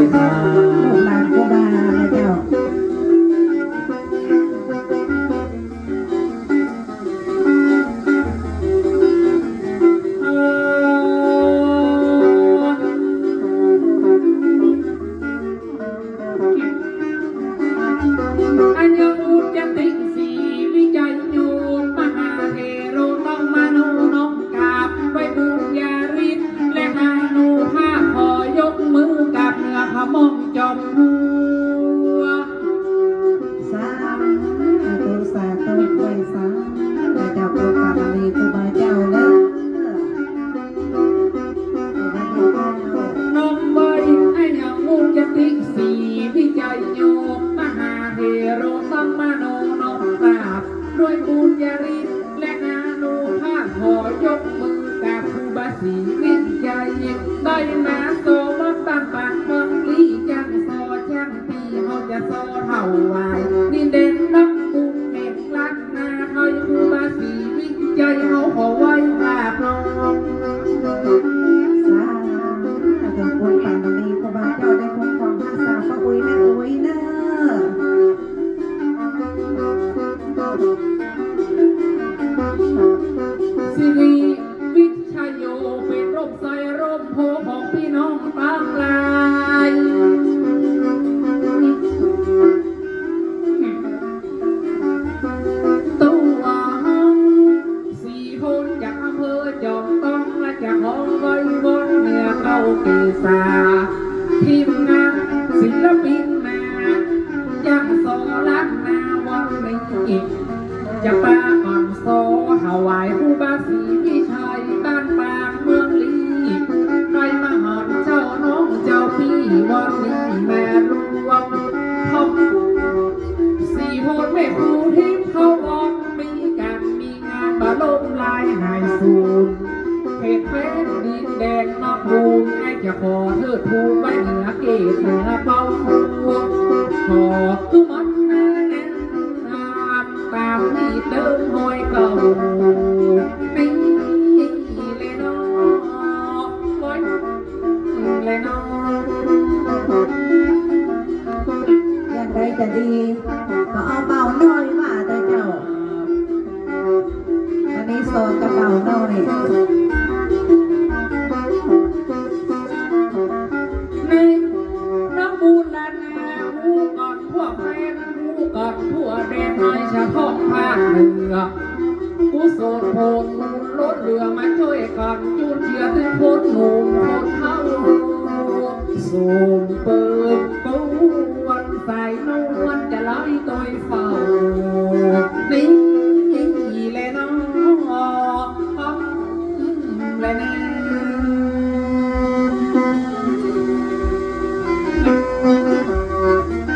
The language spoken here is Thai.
ดีครับลูกหลานกูบานะเจ้า จอมหัวสาธุสาธุไว้สาธุเจ้าโปรดกรรมดีกูบาเจ้าเด้อกูบาเจ้านมใบอัญญอุจจติสีวิจัยโยมมหาเทโรต้องมานุนกกราบด้วยบุญญาฤทธิ์และหานุภาพขอยกมือกับครูบาศรีวิจัยได้มา ปีเขาจะโซเท่าไหวดินเด่นนักบุญเอกลักนาเฮยครูบาศรีวิจัยเขาขอไว้ลาพน้องสาธุคุณปานดีกูบาเจ้าได้คุ้มครองรักษาพระอุ้ยแม่อุ้ยเด้อสิริวิชัยโยเป็นร่มใสร่มโพของพี่น้องตา นือเก้าเกษาทีมงานศิลปินมายังโซลักนาวันนี้จะปาอ่อนโซถวายผู้บาสีพี เขตเพชรดินแดงนอกบูมให้จะขอเทิดทูนไว้เหนือเกตเหนือเป้าครัวขอทุกมันแน่แน่นามตามที่เดิมหอยเก่านี่เลยเนาะโอ้ยเลยเนาะอย่างไรจะดีก็เอาเบาหน่อยมาเด้อเจ้าอันนี้โซนกับเบาหน่อยใน วแดนน้อยเฉพาะภาคเหนือกูโสดโพดมูลรถเรือมาช่วยกันจูนเชียร์ถึงคนหนุ่มคนเท่าสู